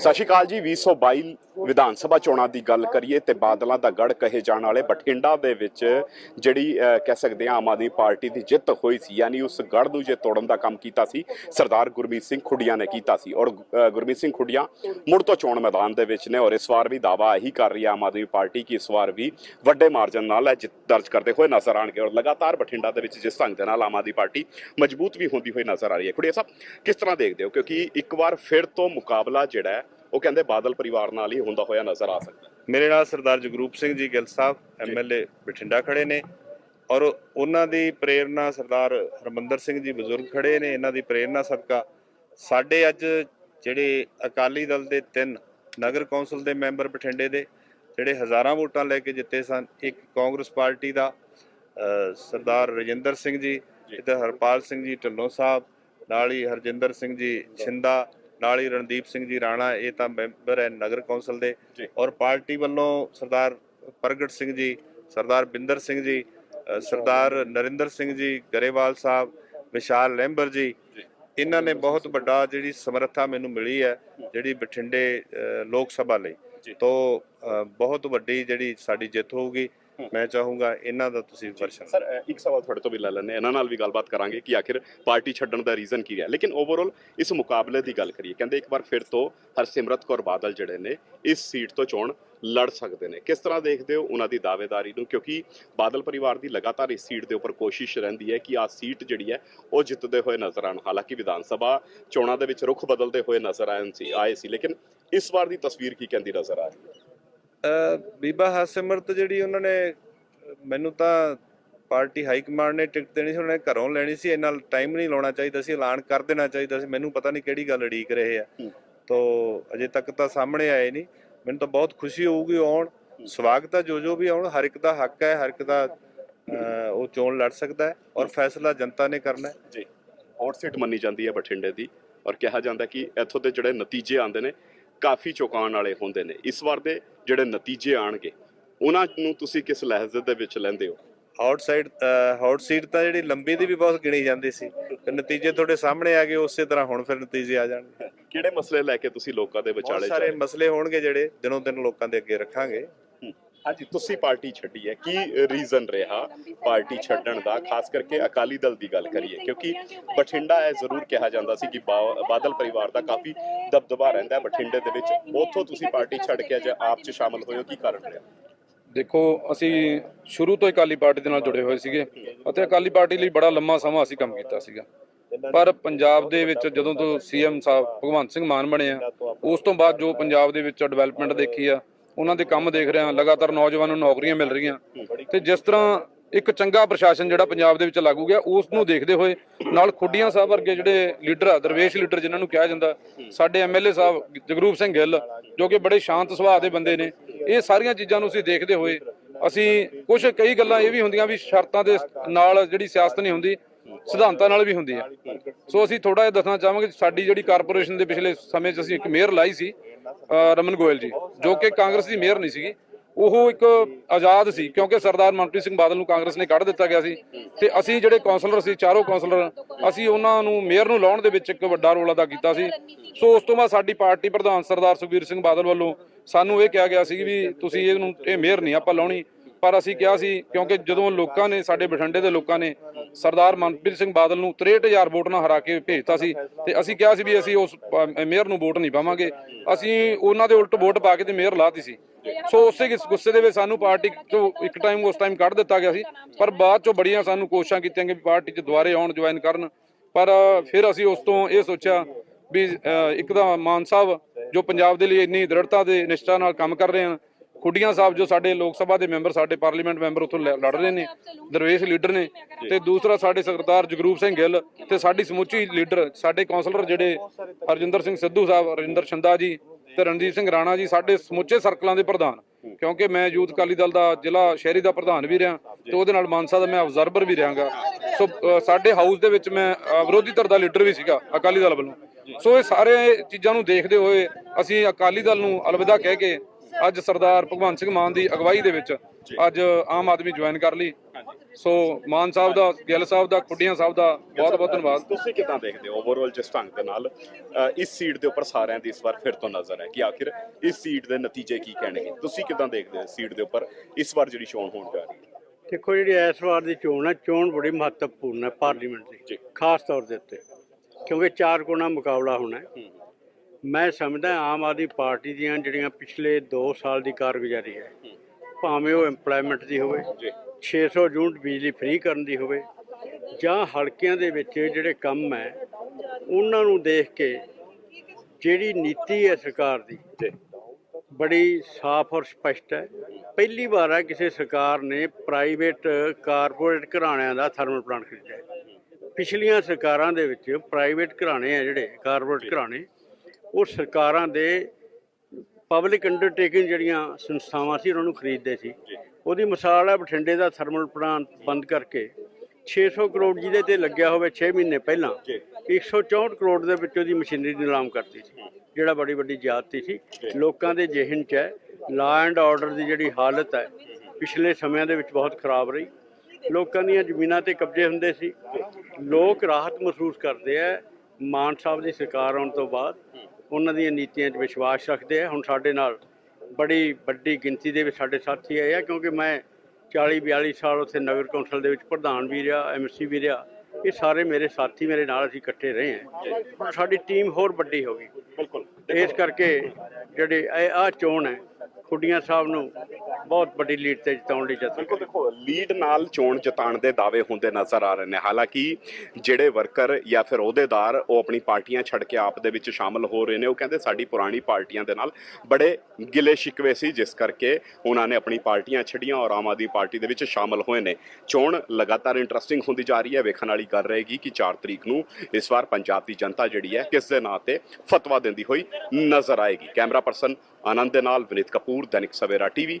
ਸਤਿ ਸ਼੍ਰੀ ਅਕਾਲ ਜੀ 2022 ਵਿਧਾਨ ਸਭਾ ਚੋਣਾਂ ਦੀ ਗੱਲ ਕਰੀਏ ਤੇ ਬਾਦਲਾਂ ਦਾ ਗੜ ਕਹੇ ਜਾਣ ਵਾਲੇ ਬਠਿੰਡਾ ਦੇ ਵਿੱਚ ਜਿਹੜੀ ਕਹਿ ਸਕਦੇ ਆ ਆਮ ਆਦਮੀ ਪਾਰਟੀ ਦੀ ਜਿੱਤ ਹੋਈ ਸੀ, ਯਾਨੀ ਉਸ ਗੜ ਨੂੰ ਜੇ ਤੋੜਨ ਦਾ ਕੰਮ ਕੀਤਾ ਸੀ, ਸਰਦਾਰ ਗੁਰਮੀਤ ਸਿੰਘ ਖੁੱਡੀਆਂ ਨੇ ਕੀਤਾ ਸੀ ਔਰ ਗੁਰਮੀਤ ਸਿੰਘ ਖੁੱਡੀਆਂ ਮੁੜ ਤੋਂ ਚੋਣ ਮੈਦਾਨ ਦੇ ਵਿੱਚ ਨੇ ਔਰ ਇਸ ਵਾਰ ਵੀ ਦਾਵਾ ਇਹੀ ਕਰ ਰਹੀ ਹੈ ਆਮ ਆਦਮੀ ਪਾਰਟੀ ਕਿ ਇਸ ਵਾਰ ਵੀ ਵੱਡੇ ਮਾਰਜਨ ਨਾਲ ਇਹ ਜਿੱਤ ਦਰਜ ਕਰਦੇ ਹੋਏ ਨਜ਼ਰ ਆਣਗੇ ਔਰ ਲਗਾਤਾਰ ਬਠਿੰਡਾ ਦੇ ਵਿੱਚ ਜਿਸ ਢੰਗ ਦੇ ਨਾਲ ਆਮ ਆਦਮੀ ਪਾਰਟੀ ਮਜ਼ਬੂਤ ਵੀ ਹੁੰਦੀ ਹੋਈ ਨਜ਼ਰ ਆ ਰਹੀ ਹੈ। ਖੁੱਡੀਆ ਸਾਹਿਬ, ਕਿਸ ਤਰ੍ਹਾਂ ਦੇਖਦੇ ਹੋ? ਕਿਉਂਕਿ ਇੱਕ ਵਾਰ ਫਿਰ ਤੋਂ ਮੁਕਾਬਲਾ ਜਿਹੜਾ ਹੈ ਉਹ ਕਹਿੰਦੇ ਬਾਦਲ ਪਰਿਵਾਰ ਨਾਲ ਹੀ ਹੁੰਦਾ ਹੋਇਆ ਨਜ਼ਰ ਆ ਸਕਦਾ। ਮੇਰੇ ਨਾਲ ਸਰਦਾਰ ਜਗਰੂਪ ਸਿੰਘ ਜੀ ਗਿੱਲ ਸਾਹਿਬ ਐਮਐਲਏ ਬਠਿੰਡਾ ਖੜੇ ਨੇ ਔਰ ਉਹਨਾਂ ਦੀ ਪ੍ਰੇਰਣਾ ਸਰਦਾਰ ਹਰਮੰਦਰ ਸਿੰਘ ਜੀ ਬਜ਼ੁਰਗ ਖੜੇ ਨੇ ਇਹਨਾਂ ਦੀ ਪ੍ਰੇਰਣਾ ਸਦਕਾ ਸਾਡੇ ਅੱਜ ਜਿਹੜੇ ਅਕਾਲੀ ਦਲ ਦੇ ਤਿੰਨ ਨਗਰ ਕੌਂਸਲ ਦੇ ਮੈਂਬਰ ਬਠਿੰਡੇ ਦੇ ਜਿਹੜੇ ਹਜ਼ਾਰਾਂ ਵੋਟਾਂ ਲੈ ਕੇ ਜਿੱਤੇ ਸਨ ਇੱਕ ਕਾਂਗਰਸ ਪਾਰਟੀ ਦਾ ਸਰਦਾਰ ਰਜਿੰਦਰ ਸਿੰਘ ਜੀ ਤੇ ਹਰਪਾਲ ਸਿੰਘ ਜੀ ਢਿੱਲੋਂ ਸਾਹਿਬ ਨਾਲ ਹੀ ਹਰਜਿੰਦਰ ਸਿੰਘ ਜੀ ਛਿੰਦਾ ਨਾਲ ਹੀ ਰਣਦੀਪ ਸਿੰਘ ਜੀ ਰਾਣਾ ਇਹ ਤਾਂ ਮੈਂਬਰ ਹੈ ਨਗਰ ਕੌਂਸਲ ਦੇ। ਔਰ ਪਾਰਟੀ ਵੱਲੋਂ ਸਰਦਾਰ ਪ੍ਰਗਟ ਸਿੰਘ ਜੀ ਸਰਦਾਰ ਬਿੰਦਰ ਸਿੰਘ ਜੀ ਸਰਦਾਰ ਨਰਿੰਦਰ ਸਿੰਘ ਜੀ ਗਰੇਵਾਲ ਸਾਹਿਬ ਵਿਸ਼ਾਲ ਲੈਂਬਰ ਜੀ। ਇਹਨਾਂ ਨੇ ਬਹੁਤ ਵੱਡਾ ਜਿਹੜੀ ਸਮਰੱਥਾ ਮੈਨੂੰ ਮਿਲੀ ਹੈ ਜਿਹੜੀ ਬਠਿੰਡੇ ਲੋਕ ਸਭਾ ਲਈ। ਤੋਂ ਬਹੁਤ ਵੱਡੀ ਜਿਹੜੀ ਸਾਡੀ ਜਿੱਤ ਹੋਊਗੀ। ਮੈਂ ਚਾਹੂੰਗਾ ਇਹਨਾਂ ਦਾ ਤੁਸੀਂ ਦਰਸ਼ਨ ਸਰ ਇੱਕ ਸਵਾਲ ਤੁਹਾਡੇ ਤੋਂ ਵੀ ਲੈ ਹਾਂ। ਇਹਨਾਂ ਨਾਲ ਵੀ ਗੱਲਬਾਤ ਕਰਾਂਗੇ ਕਿ ਆਖਿਰ ਪਾਰਟੀ ਛੱਡਣ ਦਾ ਰੀਜ਼ਨ ਕੀ ਹੈ। ਲੇਕਿਨ ਓਵਰਆਲ ਇਸ ਮੁਕਾਬਲੇ ਦੀ ਗੱਲ ਕਰੀਏ ਕਹਿੰਦੇ ਇੱਕ ਵਾਰ ਫਿਰ ਤੋਂ ਹਰਸਿਮਰਤ ਕੌਰ ਬਾਦਲ ਜਿਹੜੇ ਨੇ ਇਸ ਸੀਟ ਤੋਂ ਚੋਣ ਲੜ ਸਕਦੇ ਨੇ। ਕਿਸ ਤਰ੍ਹਾਂ ਦੇਖਦੇ ਹੋ ਉਹਨਾਂ ਦੀ ਦਾਅਵੇਦਾਰੀ ਨੂੰ? ਕਿਉਂਕਿ ਬਾਦਲ ਪਰਿਵਾਰ ਦੀ ਲਗਾਤਾਰ ਇਸ ਸੀਟ ਦੇ ਉੱਪਰ ਕੋਸ਼ਿਸ਼ ਰਹਿੰਦੀ ਹੈ ਕਿ ਆ ਸੀਟ ਜਿਹੜੀ ਹੈ ਉਹ ਜਿੱਤਦੇ ਹੋਏ ਨਜ਼ਰ ਆਣ ਹਾਲਾਂਕਿ ਵਿਧਾਨ ਸਭਾ ਚੋਣਾਂ ਦੇ ਵਿੱਚ ਰੁਖ ਬਦਲਦੇ ਹੋਏ ਨਜ਼ਰ ਆਏ ਸੀ ਆਏ ਸੀ। ਲੇਕਿਨ ਇਸ ਵਾਰ ਦੀ ਤਸਵੀਰ ਕੀ ਕਹਿੰਦੀ ਨਜ਼ਰ ਆ ਰਹੀ ਹੈ? ਬੀਬਾ ਹਰਸਿਮਰਤ ਜਿਹੜੀ ਉਹਨਾਂ ਨੇ ਮੈਨੂੰ ਤਾਂ ਪਾਰਟੀ ਹਾਈ ਕਮਾਂਡ ਨੇ ਟਿਕਟ ਦੇਣੀ ਸੀ ਉਹਨਾਂ ਨੇ ਘਰੋਂ ਲੈਣੀ ਸੀ ਇੰਨਾ ਟਾਈਮ ਨਹੀਂ ਲਾਉਣਾ ਚਾਹੀਦਾ ਸੀ ਐਲਾਨ ਕਰ ਦੇਣਾ ਚਾਹੀਦਾ ਸੀ ਮੈਨੂੰ ਪਤਾ ਨਹੀਂ ਕਿਹੜੀ ਗੱਲ ਅੜੀਕ ਰਹੇ ਆ। ਤੋ ਅਜੇ ਤੱਕ ਤਾਂ ਸਾਹਮਣੇ ਆਏ ਨਹੀਂ ਮੈਨੂੰ ਤਾਂ ਬਹੁਤ ਖੁਸ਼ੀ ਹੋਊਗੀ ਆਉਣ ਸਵਾਗਤ ਹੈ ਜੋ ਜੋ ਵੀ ਆਉਣ ਹਰ ਇੱਕ ਦਾ ਹੱਕ ਹੈ ਹਰ ਇੱਕ ਦਾ ਉਹ ਚੋਣ ਲੜ ਸਕਦਾ ਹੈ ਔਰ ਫੈਸਲਾ ਜਨਤਾ ਨੇ ਕਰਨਾ ਹੈ। ਜੀ। ਹੌਟ ਸੀਟ ਮੰਨੀ ਜਾਂਦੀ ਹੈ ਬਠਿੰਡੇ ਦੀ ਔਰ ਕਿਹਾ ਜਾਂਦਾ ਕਿ ਇੱਥੋਂ ਦੇ ਜਿਹੜੇ ਨਤੀਜੇ ਆਉਂਦੇ ਨੇ ਕਾਫੀ ਚੌਂਕਾਉਣ ਵਾਲੇ ਹੁੰਦੇ ਨੇ। ਇਸ ਵਾਰ ਦੇ ਜਿਹੜੇ ਨਤੀਜੇ ਆਣਗੇ ਉਹਨਾਂ ਨੂੰ ਤੁਸੀਂ ਕਿਸ ਲਹਿਜ਼ੇ ਦੇ ਵਿੱਚ ਲੈਂਦੇ ਹੋ? ਆਊਟਸਾਈਡ ਹੌਟ ਸੀਟ ਤਾਂ ਜਿਹੜੀ ਲੰਬੀ ਦੀ ਵੀ ਬਹੁਤ ਗਿਣੀ ਜਾਂਦੀ ਸੀ। ਤੇ ਨਤੀਜੇ ਤੁਹਾਡੇ ਸਾਹਮਣੇ ਆ ਗਏ ਉਸੇ ਤਰ੍ਹਾਂ ਹੁਣ ਫਿਰ ਨਤੀਜੇ ਆ ਜਾਣਗੇ। ਕਿਹੜੇ ਮਸਲੇ ਲੈ ਕੇ ਤੁਸੀਂ ਲੋਕਾਂ ਦੇ ਵਿਚਾਲੇ ਸਾਰੇ ਜਾ ਮਸਲੇ ਹੋਣਗੇ ਜਿਹੜੇ ਦਿਨੋਂ ਦਿਨ ਲੋਕਾਂ ਦੇ ਅੱਗੇ ਰੱਖਾਂਗੇ? ਹਾਂਜੀ, ਤੁਸੀਂ ਪਾਰਟੀ ਛੱਡੀ ਹੈ। ਕੀ ਰੀਜ਼ਨ ਰਿਹਾ ਪਾਰਟੀ ਛੱਡਣ ਦਾ? ਖਾਸ ਕਰਕੇ ਅਕਾਲੀ ਦਲ ਦੀ ਗੱਲ ਕਰੀਏ, ਕਿਉਂਕਿ ਬਠਿੰਡਾ ਇਹ ਜ਼ਰੂਰ ਕਿਹਾ ਜਾਂਦਾ ਸੀ ਕਿ ਬਾਦਲ ਪਰਿਵਾਰ ਦਾ ਕਾਫੀ ਦਬਦਬਾ ਰਹਿੰਦਾ ਹੈ ਬਠਿੰਡੇ ਦੇ ਵਿੱਚ। ਉੱਥੋਂ ਤੁਸੀਂ ਪਾਰਟੀ ਛੱਡ ਕੇ ਅੱਜ ਆਪ 'ਚ ਸ਼ਾਮਲ ਹੋਏ ਹੋ, ਕੀ ਕਾਰਨ ਰਿਹਾ? ਦੇਖੋ, ਅਸੀਂ ਸ਼ੁਰੂ ਤੋਂ ਅਕਾਲੀ ਪਾਰਟੀ ਦੇ ਨਾਲ ਜੁੜੇ ਹੋਏ ਸੀਗੇ ਅਤੇ ਅਕਾਲੀ ਪਾਰਟੀ ਲਈ ਬੜਾ ਲੰਮਾ ਸਮਾਂ ਅਸੀਂ ਕੰਮ ਕੀਤਾ ਸੀਗਾ। ਪਰ ਪੰਜਾਬ ਦੇ ਵਿੱਚ ਜਦੋਂ ਤੋਂ ਸੀਐਮ ਸਾਹਿਬ ਭਗਵੰਤ ਸਿੰਘ ਮਾਨ ਬਣੇ ਆ, ਉਸ ਤੋਂ ਬਾਅਦ ਜੋ ਪੰਜਾਬ ਦੇ ਵਿੱਚ ਡਿਵੈਲਪਮੈਂਟ ਦੇਖੀ ਆ ਉਹਨਾਂ ਦੇ ਕੰਮ ਦੇਖ ਰਿਹਾ ਲਗਾਤਾਰ ਨੌਜਵਾਨਾਂ ਨੂੰ ਨੌਕਰੀਆਂ ਮਿਲ ਰਹੀਆਂ। ਤੇ ਜਿਸ ਤਰ੍ਹਾਂ ਇੱਕ ਚੰਗਾ ਪ੍ਰਸ਼ਾਸਨ ਜਿਹੜਾ ਪੰਜਾਬ ਦੇ ਵਿੱਚ ਲਾਗੂ ਗਿਆ, ਉਸ ਨੂੰ ਦੇਖਦੇ ਹੋਏ ਨਾਲ ਖੁੱਡੀਆਂ ਸਾਹਿਬ ਵਰਗੇ ਜਿਹੜੇ ਲੀਡਰ ਆ, ਦਰਵੇਸ਼ ਲੀਡਰ ਜਿਨ੍ਹਾਂ ਨੂੰ ਕਿਹਾ ਜਾਂਦਾ, ਸਾਡੇ ਐਮਐਲਏ ਸਾਹਿਬ ਜਗਰੂਪ ਸਿੰਘ ਗਿੱਲ, ਜੋ ਕਿ ਬੜੇ ਸ਼ਾਂਤ ਸੁਭਾਅ ਦੇ ਬੰਦੇ ਨੇ, ਇਹ ਸਾਰੀਆਂ ਚੀਜ਼ਾਂ ਨੂੰ ਅਸੀਂ ਦੇਖਦੇ ਹੋਏ ਅਸੀਂ ਕੁਝ ਕਈ ਗੱਲਾਂ ਇਹ ਵੀ ਹੁੰਦੀਆਂ ਵੀ ਸ਼ਰਤਾਂ ਦੇ ਨਾਲ ਜਿਹੜੀ ਸਿਆਸਤ ਨਹੀਂ ਹੁੰਦੀ, ਸਿਧਾਂਤਾਂ ਨਾਲ ਵੀ ਹੁੰਦੀ ਹੈ ਸੋ ਅਸੀਂ ਥੋੜਾ ਜਿਹਾ ਦੱਸਣਾ ਚਾਹਾਂਗੇ, ਸਾਡੀ ਜਿਹੜੀ ਕਾਰਪੋਰੇਸ਼ਨ ਦੇ ਪਿਛਲੇ ਸਮੇਂ 'ਚ ਅਸੀਂ ਇੱਕ ਮੇਅਰ ਲਾਈ ਸੀ ਰਮਨ ਗੋਇਲ ਜੀ, ਜੋ ਕਿ ਕਾਂਗਰਸ ਦੀ ਮੇਅਰ ਨਹੀਂ ਸੀਗੀ। ਉਹ ਇੱਕ ਆਜ਼ਾਦ ਸੀ, ਕਿਉਂਕਿ ਸਰਦਾਰ ਮਨਪ੍ਰੀਤ ਸਿੰਘ ਬਾਦਲ ਨੂੰ ਕਾਂਗਰਸ ਨੇ ਕੱਢ ਦਿੱਤਾ ਗਿਆ ਸੀ। ਤੇ ਅਸੀਂ ਜਿਹੜੇ ਕਾਉਂਸਲਰ ਸੀ, ਚਾਰੋਂ ਕਾਉਂਸਲਰ ਅਸੀਂ ਉਹਨਾਂ ਨੂੰ ਮੇਅਰ ਨੂੰ ਲਾਉਣ ਦੇ ਵਿੱਚ ਇੱਕ ਵੱਡਾ ਰੋਲ ਅਦਾ ਕੀਤਾ ਸੀ। ਸੋ ਉਸ ਤੋਂ ਬਾਅਦ ਸਾਡੀ ਪਾਰਟੀ ਪ੍ਰਧਾਨ ਸਰਦਾਰ ਸੁਖਬੀਰ ਸਿੰਘ ਬਾਦਲ ਵੱਲੋਂ ਸਾਨੂੰ ਇਹ ਕਿਹਾ ਗਿਆ ਸੀ ਵੀ ਤੁਸੀਂ ਇਹਨੂੰ, ਇਹ ਮੇਅਰ ਨਹੀਂ ਆਪਾਂ ਲਾਉਣੀ। ਪਰ ਅਸੀਂ ਕਿਹਾ ਸੀ, ਕਿਉਂਕਿ ਜਦੋਂ ਲੋਕਾਂ ਨੇ, ਸਾਡੇ ਬਠਿੰਡੇ ਦੇ ਲੋਕਾਂ ਨੇ ਸਰਦਾਰ ਮਨਪ੍ਰੀਤ ਸਿੰਘ ਬਾਦਲ ਨੂੰ 63000 ਵੋਟ ਨਾਲ ਹਰਾ ਕੇ ਭੇਜਤਾ ਸੀ, ਤੇ ਅਸੀਂ ਕਿਹਾ ਸੀ ਵੀ ਅਸੀਂ ਉਸ ਮੇਅਰ ਨੂੰ ਵੋਟ ਨਹੀਂ ਪਾਵਾਂਗੇ। ਅਸੀਂ ਉਹਨਾਂ ਦੇ ਉਲਟ ਵੋਟ ਪਾ ਕੇ ਤੇ ਮੇਅਰ ਲਾਤੀ ਸੀ। ਸੋ ਉਸੇ ਗੁੱਸੇ ਦੇ ਵਿੱਚ ਸਾਨੂੰ ਪਾਰਟੀ ਤੋਂ ਇੱਕ ਟਾਈਮ ਉਸ ਟਾਈਮ ਕੱਢ ਦਿੱਤਾ ਗਿਆ ਸੀ, ਪਰ ਬਾਅਦ ਚੋਂ ਬੜੀਆਂ ਸਾਨੂੰ ਕੋਸ਼ਿਸ਼ਾਂ ਕੀਤੀਆਂ ਕਿ ਪਾਰਟੀ 'ਚ ਦੁਬਾਰੇ ਆਉਣ ਜੁਆਇਨ ਕਰਨ। ਪਰ ਫਿਰ ਅਸੀਂ ਉਸ ਤੋਂ ਇਹ ਸੋਚਿਆ ਵੀ ਇੱਕ ਤਾਂ ਮਾਨ ਸਾਹਿਬ, ਜੋ ਪੰਜਾਬ ਦੇ ਲਈ ਇੰਨੀ ਦ੍ਰਿੜਤਾ ਦੇ ਨਿਸ਼ਠਾ ਨਾਲ ਕੰਮ ਕਰ ਰਹੇ ਹਨ ਖੁੱਡੀਆਂ ਸਾਹਿਬ ਜੋ ਸਾਡੇ ਲੋਕ ਸਭਾ ਦੇ ਮੈਂਬਰ, ਸਾਡੇ ਪਾਰਲੀਮੈਂਟ ਮੈਂਬਰ ਉੱਥੋਂ ਲ- ਲੜ ਰਹੇ ਨੇ, ਦਰਵੇਸ਼ ਲੀਡਰ ਨੇ ਤੇ ਦੂਸਰਾ ਸਾਡੇ ਸਰਦਾਰ ਜਗਰੂਪ ਸਿੰਘ ਗਿੱਲ ਤੇ ਸਾਡੀ ਸਮੁੱਚੀ ਲੀਡਰ, ਸਾਡੇ ਕਾਉਂਸਲਰ ਜਿਹੜੇ ਹਰਜਿੰਦਰ ਸਿੰਘ ਸਿੱਧੂ ਸਾਹਿਬ ਰਜਿੰਦਰ ਛੰਦਾ ਜੀ ਤੇ ਰਣਜੀਤ ਸਿੰਘ ਰਾਣਾ ਜੀ, ਸਾਡੇ ਸਮੁੱਚੇ ਸਰਕਲਾਂ ਦੇ ਪ੍ਰਧਾਨ। ਕਿਉਂਕਿ ਮੈਂ ਯੂਥ ਅਕਾਲੀ ਦਲ ਦਾ ਜ਼ਿਲ੍ਹਾ ਸ਼ਹਿਰੀ ਦਾ ਪ੍ਰਧਾਨ ਵੀ ਰਿਹਾ ਤੇ ਉਹਦੇ ਨਾਲ ਮਾਨਸਾ ਦਾ ਮੈਂ ਅਬਜ਼ਰਵਰ ਵੀ ਰਹਾਂਗਾ। ਸੋ ਸਾਡੇ ਹਾਊਸ ਦੇ ਵਿੱਚ ਮੈਂ ਵਿਰੋਧੀ ਧਿਰ ਦਾ ਲੀਡਰ ਵੀ ਸੀਗਾ ਅਕਾਲੀ ਦਲ ਵੱਲੋਂ। ਸੋ ਇਹ ਸਾਰੇ ਚੀਜ਼ਾਂ ਨੂੰ ਦੇਖਦੇ ਹੋਏ ਅਸੀਂ ਅਕਾਲੀ ਦਲ ਨੂੰ ਅਲਵਿਦਾ ਕਹਿ ਕੇ ਅੱਜ ਸਰਦਾਰ ਭਗਵੰਤ ਸਿੰਘ ਮਾਨ ਦੀ ਅਗਵਾਈ ਦੇ ਵਿੱਚ ਅੱਜ ਆਮ ਆਦਮੀ ਜੁਆਇਨ ਕਰ ਲਈ। ਸੋ ਮਾਨ ਸਾਹਿਬ ਦਾ ਗਿੱਲ ਸਾਹਿਬ ਦਾ ਕੁੱਡੀਆਂ ਸਾਹਿਬ ਦਾ ਬਹੁਤ ਬਹੁਤ ਧੰਨਵਾਦ। ਤੁਸੀਂ ਕਿਦਾਂ ਦੇਖਦੇ ਹੋ ਓਵਰਆਲ ਜਿਸ ਢੰਗ ਦੇ ਨਾਲ ਇਸ ਸੀਟ ਦੇ ਉੱਪਰ ਸਾਰਿਆਂ ਦੀ ਇਸ ਵਾਰ ਫਿਰ ਤੋਂ ਨਜ਼ਰ ਹੈ ਕਿ ਆਖਿਰ ਇਸ ਸੀਟ ਦੇ ਨਤੀਜੇ ਕੀ ਕਹਿਣਗੇ? ਤੁਸੀਂ ਕਿਦਾਂ ਦੇਖਦੇ ਹੋ ਸੀਟ ਦੇ ਉੱਪਰ ਇਸ ਵਾਰ ਜਿਹੜੀ ਚੋਣ ਹੋਣ ਜਾ ਰਹੀ ਹੈ? ਦੇਖੋ ਜਿਹੜੀ ਇਸ ਵਾਰ ਦੀ ਚੋਣ ਹੈ ਚੋਣ ਬੜੀ ਮਹੱਤਵਪੂਰਨ ਹੈ ਪਾਰਲੀਮੈਂਟ। ਦੀ ਖਾਸ ਤੌਰ ਦੇ ਉੱਤੇ ਕਿਉਂਕਿ ਚਾਰ ਕੋਣਾ ਮੁਕਾਬਲਾ ਹੋਣਾ ਹੈ। ਮੈਂ ਸਮਝਦਾ ਆਮ ਆਦਮੀ ਪਾਰਟੀ ਦੀਆਂ ਜਿਹੜੀਆਂ ਪਿਛਲੇ 2 ਸਾਲ ਦੀ ਕਾਰਗੁਜ਼ਾਰੀ ਹੈ ਭਾਵੇਂ ਉਹ EMPLOYMENT ਦੀ ਹੋਵੇ ਜੀ। 600 ਯੂਨਿਟ ਬਿਜਲੀ ਫ੍ਰੀ ਕਰਨ ਦੀ ਹੋਵੇ ਜਾਂ ਹਲਕਿਆਂ ਦੇ ਵਿੱਚ ਜਿਹੜੇ ਕੰਮ ਹੈ ਉਹਨਾਂ ਨੂੰ ਦੇਖ ਕੇ ਜਿਹੜੀ ਨੀਤੀ ਹੈ ਸਰਕਾਰ ਦੀ ਬੜੀ ਸਾਫ਼ ਔਰ ਸਪਸ਼ਟ ਹੈ। ਪਹਿਲੀ ਵਾਰ ਹੈ ਕਿਸੇ ਸਰਕਾਰ ਨੇ ਪ੍ਰਾਈਵੇਟ ਕਾਰਪੋਰੇਟ ਘਰਾਣਿਆਂ ਦਾ ਥਰਮਲ ਪਲਾਂਟ ਖਰੀਦਿਆ। ਪਿਛਲੀਆਂ ਸਰਕਾਰਾਂ ਦੇ ਵਿੱਚ ਪ੍ਰਾਈਵੇਟ ਘਰਾਣੇ ਆ ਜਿਹੜੇ ਕਾਰਪੋਰੇਟ ਘਰਾਣੇ ਉਹ ਸਰਕਾਰਾਂ ਦੇ ਪਬਲਿਕ ਅੰਡਰਟੇਕਿੰਗ ਜਿਹੜੀਆਂ ਸੰਸਥਾਵਾਂ ਸੀ ਉਹਨਾਂ ਨੂੰ ਖਰੀਦਦੇ ਸੀ। ਉਹਦੀ ਮਿਸਾਲ ਹੈ ਬਠਿੰਡੇ ਦਾ ਥਰਮਲ ਪਲਾਂਟ ਬੰਦ ਕਰਕੇ 600 ਕਰੋੜ ਜਿਹਦੇ ਤੇ ਲੱਗਿਆ ਹੋਵੇ 6 ਮਹੀਨੇ ਪਹਿਲਾਂ 164 ਕਰੋੜ ਦੇ ਵਿੱਚ ਉਹਦੀ ਮਸ਼ੀਨਰੀ ਨਿਲਾਮ ਕਰਤੀ ਸੀ ਜਿਹੜਾ ਬੜੀ ਵੱਡੀ ਜ਼ਿਆਦਤੀ ਸੀ। ਲੋਕਾਂ ਦੇ ਜ਼ਿਹਨ 'ਚ ਹੈ ਲਾ ਐਂਡ ਆਰਡਰ ਦੀ ਜਿਹੜੀ ਹਾਲਤ ਹੈ ਪਿਛਲੇ ਸਮਿਆਂ ਦੇ ਵਿੱਚ ਬਹੁਤ ਖਰਾਬ ਰਹੀ। ਲੋਕਾਂ ਦੀਆਂ ਜ਼ਮੀਨਾਂ ਤੇ ਕਬਜ਼ੇ ਹੁੰਦੇ ਸੀ। ਲੋਕ ਰਾਹਤ ਮਹਿਸੂਸ ਕਰਦੇ ਆ ਮਾਨ ਸਾਹਿਬ ਦੀ ਸਰਕਾਰ ਆਉਣ ਤੋਂ ਬਾਅਦ। ਉਹਨਾਂ ਦੀਆਂ ਨੀਤੀਆਂ 'ਚ ਵਿਸ਼ਵਾਸ ਰੱਖਦੇ ਆ। ਹੁਣ ਸਾਡੇ ਨਾਲ ਬੜੀ ਵੱਡੀ ਗਿਣਤੀ ਦੇ ਵਿੱਚ ਸਾਡੇ ਸਾਥੀ ਆਏ ਆ ਕਿਉਂਕਿ ਮੈਂ 40 42 ਸਾਲ ਉੱਥੇ ਨਗਰ ਕੌਂਸਲ ਦੇ ਵਿੱਚ ਪ੍ਰਧਾਨ ਵੀ ਰਿਹਾ ਐਮਸੀ ਵੀ ਰਿਹਾ। ਇਹ ਸਾਰੇ ਮੇਰੇ ਸਾਥੀ ਮੇਰੇ ਨਾਲ ਅਸੀਂ ਇਕੱਠੇ ਰਹੇ ਹਾਂ ਸਾਡੀ ਟੀਮ ਹੋਰ ਵੱਡੀ ਹੋ ਗਈ। ਬਿਲਕੁਲ। ਇਸ ਕਰਕੇ ਜਿਹੜੇ ਇਹ ਆ ਚੋਣ ਹੈ ਖੁੱਡੀਆਂ ਸਾਹਿਬ ਨੂੰ ਬਹੁਤ ਵੱਡੀ ਲੀਡ ਤੇ ਜਿਤਾਉਣ ਲਈ ਜਤਨ ਬਿਲਕੁਲ ਦੇਖੋ ਲੀਡ ਨਾਲ ਚੋਣ ਜਿਤਾਉਣ ਦੇ ਦਾਅਵੇ ਹੁੰਦੇ ਨਜ਼ਰ ਆ ਰਹੇ ਨੇ। ਹਾਲਾਂਕਿ ਜਿਹੜੇ ਵਰਕਰ ਜਾਂ ਫਿਰ ਅਹੁਦੇਦਾਰ ਉਹ ਆਪਣੀ ਪਾਰਟੀਆਂ ਛੱਡ ਕੇ ਆਪ ਦੇ ਵਿੱਚ ਸ਼ਾਮਲ ਹੋ ਰਹੇ ਨੇ, ਉਹ ਕਹਿੰਦੇ ਸਾਡੀ ਪੁਰਾਣੀ ਪਾਰਟੀਆਂ ਦੇ ਨਾਲ ਬੜੇ ਗਿਲੇ ਸ਼ਿਕਵੇ ਸੀ, ਜਿਸ ਕਰਕੇ ਉਹਨਾਂ ਨੇ ਆਪਣੀ ਪਾਰਟੀਆਂ ਛੱਡੀਆਂ ਔਰ ਆਮ ਆਦਮੀ ਪਾਰਟੀ ਦੇ ਵਿੱਚ ਸ਼ਾਮਲ ਹੋਏ ਨੇ। ਚੋਣ ਲਗਾਤਾਰ ਇੰਟਰਸਟਿੰਗ ਹੁੰਦੀ ਜਾ ਰਹੀ ਹੈ। ਵੇਖਣ ਵਾਲੀ ਗੱਲ ਰਹੇਗੀ ਕਿ 4 ਤਰੀਕ ਨੂੰ ਇਸ ਵਾਰ ਪੰਜਾਬ ਦੀ ਜਨਤਾ ਜਿਹੜੀ ਹੈ ਕਿਸ ਦੇ ਨਾਂ ਤੇ ਫਤਵਾ ਦਿੰਦੀ ਹੋਈ ਨਜ਼ਰ ਆਏਗੀ। ਕੈਮਰਾ ਪਰਸਨ ਆਨੰਦ ਦੇ ਨਾਲ ਵਿਨੀਤ ਕਪੂਰ, ਦੈਨਿਕ ਸਵੇਰਾ ਟੀਵੀ